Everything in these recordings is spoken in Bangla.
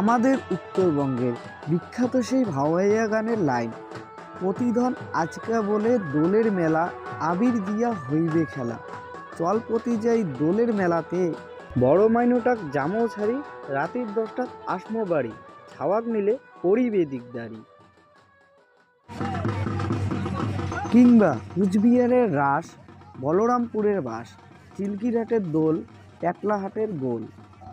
আমাদের উত্তরবঙ্গের বিখ্যাত সেই ভাওয়াইয়া গানের লাইন প্রতিধন আজকা বলে দোলের মেলা, আবির দিয়া হইবে খেলা। চল প্রতি যাই দোলের মেলাতে। বড় মাইনুটাক জামো ছাড়ি, রাতের দশটাত আসমো বাড়ি, ছাওয়াক নিলে পরিবে দিকদারি কিংবা কুচবিহারের রাস, বলরামপুরের বাস, চিলকিরহাটের দোল ট্যাকলাহাটের গোল।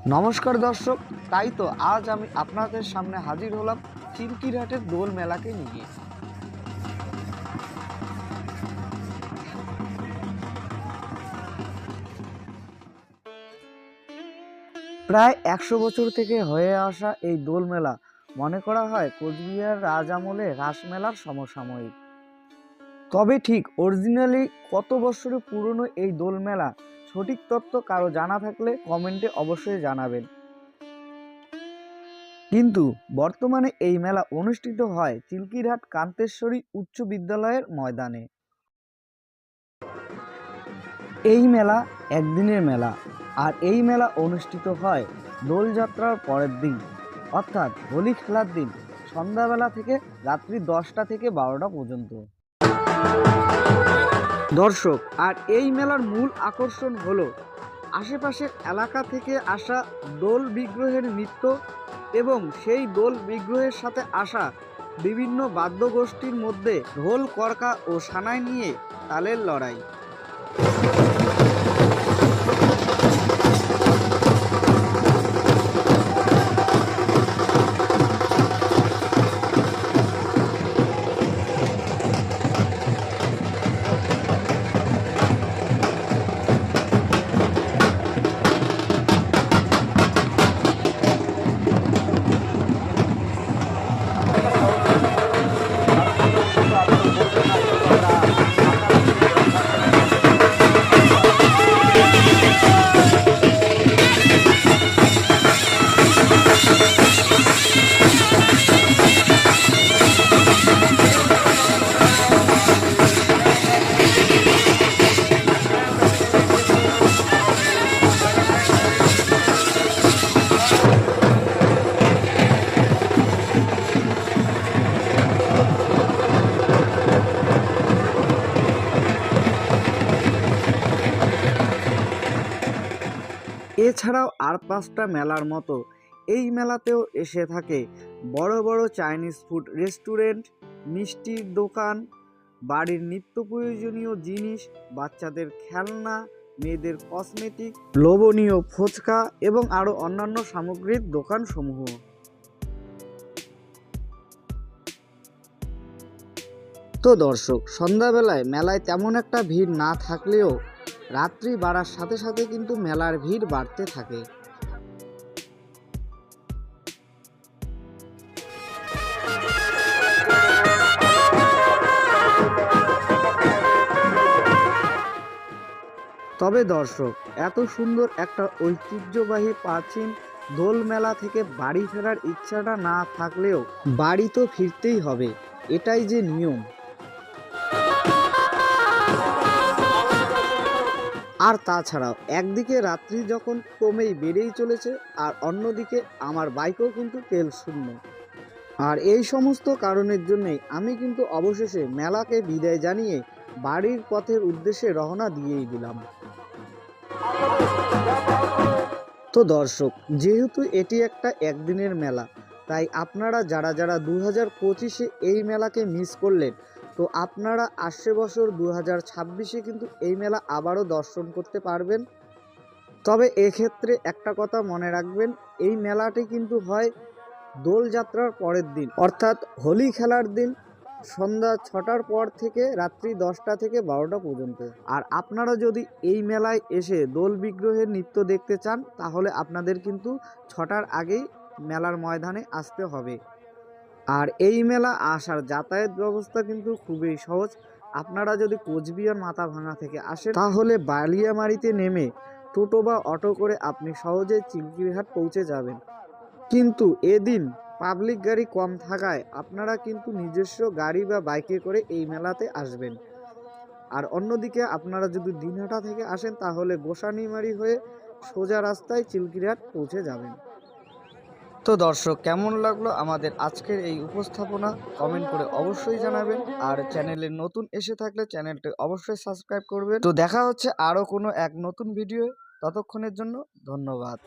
নমস্কার দর্শক, তাই তো আজ আমি আপনাদের সামনে হাজির হলাম চিলকিরহাটের দোল মেলাকে নিয়ে। প্রায় একশো বছর থেকে হয়ে আসা এই দোল মেলা, মনে করা হয় কোচবিহার রাজ আমলে রাসমেলার সমসাময়িক। তবে ঠিক অরিজিনালি কত বছরের পুরনো এই দোল মেলা সঠিক তথ্য কারও জানা থাকলে কমেন্টে অবশ্যই জানাবেন। কিন্তু বর্তমানে এই মেলা অনুষ্ঠিত হয় চিলকিরহাট কান্তেশ্বরী উচ্চ বিদ্যালয়ের ময়দানে। এই মেলা একদিনের মেলা আর এই মেলা অনুষ্ঠিত হয় দোলযাত্রার পরের দিন, অর্থাৎ হোলি খেলার দিন, সন্ধ্যাবেলা থেকে রাত্রি দশটা থেকে বারোটা পর্যন্ত। দর্শক, আর এই মেলার মূল আকর্ষণ হলো আশেপাশের এলাকা থেকে আসা দোল বিগ্রহের নৃত্য এবং সেই দোল বিগ্রহের সাথে আসা বিভিন্ন বাদ্যগোষ্ঠীর মধ্যে ঢোল, করকা ও সানায় নিয়ে তালের লড়াই। এছাড়াও আর পাঁচটা মেলার মতো। এই মেলাতেও এসে থাকে বড় বড় চাইনিজ ফুড রেস্টুরেন্ট মিষ্টির দোকান, বাড়ির নিত্য প্রয়োজনীয় জিনিস, বাচ্চাদের খেলনা, মেয়েদের কসমেটিক লোভনীয় ফুচকা এবং আরও অন্যান্য সামগ্রীর দোকানসমূহ। তো দর্শক, সন্ধ্যাবেলায় মেলায় তেমন একটা ভিড় না থাকলেও রাত্রি বাড়ার সাথে সাথে কিন্তু মেলার ভিড় বাড়তে থাকে। তবে দর্শক, এত সুন্দর একটা ঐতিহ্যবাহী প্রাচীন দোল মেলা থেকে বাড়ি ফেরার ইচ্ছাটা না থাকলেও বাড়ি তো ফিরতেই হবে, এটাই যে নিয়ম। আর তাছাড়াও, একদিকে রাত্রি যখন কমেই বেড়েই চলেছে, আর অন্যদিকে আমার বাইকও কিন্তু তেল শূন্য। আর এই সমস্ত কারণের জন্যই আমি কিন্তু অবশেষে মেলাকে বিদায় জানিয়ে বাড়ির পথের উদ্দেশ্যে রওনা দিয়েই দিলাম। তো দর্শক, যেহেতু এটি একটা একদিনের মেলা, তাই আপনারা যারা যারা দু হাজার পঁচিশে এই মেলাকে মিস করলেন তো আপনারা আসছে বছর দু হাজার ছাব্বিশে কিন্তু এই মেলা আবারও দর্শন করতে পারবেন। তবে এক্ষেত্রে একটা কথা মনে রাখবেন, এই মেলাটি কিন্তু হয় দোলযাত্রার পরের দিন, অর্থাৎ হোলি খেলার দিন, সন্ধ্যা ছটার পর থেকে রাত্রি দশটা থেকে বারোটা পর্যন্ত। আর আপনারা যদি এই মেলায় এসে দোল বিগ্রহের নৃত্য দেখতে চান, তাহলে আপনাদের কিন্তু ছটার আগেই মেলার ময়দানে আসতে হবে। আর এই মেলা আসার যাতায়াত ব্যবস্থা কিন্তু খুবই সহজ। আপনারা যদি কোচবিহার মাথা ভাঙা থেকে আসেন, তাহলে বালিয়ামারিতে নেমে টোটো বা অটো করে আপনি সহজে চিলকিরহাট পৌঁছে যাবেন। কিন্তু এদিন পাবলিক গাড়ি কম থাকায় আপনারা কিন্তু নিজস্ব গাড়ি বা বাইকে করে এই মেলাতে আসবেন। আর অন্যদিকে আপনারা যদি দিনহাটা থেকে আসেন, তাহলে গোসানিমারি হয়ে সোজা রাস্তায় চিলকিরহাট পৌঁছে যাবেন। তো দর্শক, কেমন লাগল আমাদের আজকের এই উপস্থাপনা? কমেন্ট করে অবশ্যই জানাবেন। আর চ্যানেলে নতুন এসে থাকলে চ্যানেলটি অবশ্যই সাবস্ক্রাইব করবেন। তো দেখা হচ্ছে আরও কোনো এক নতুন ভিডিও ততক্ষণের জন্য ধন্যবাদ।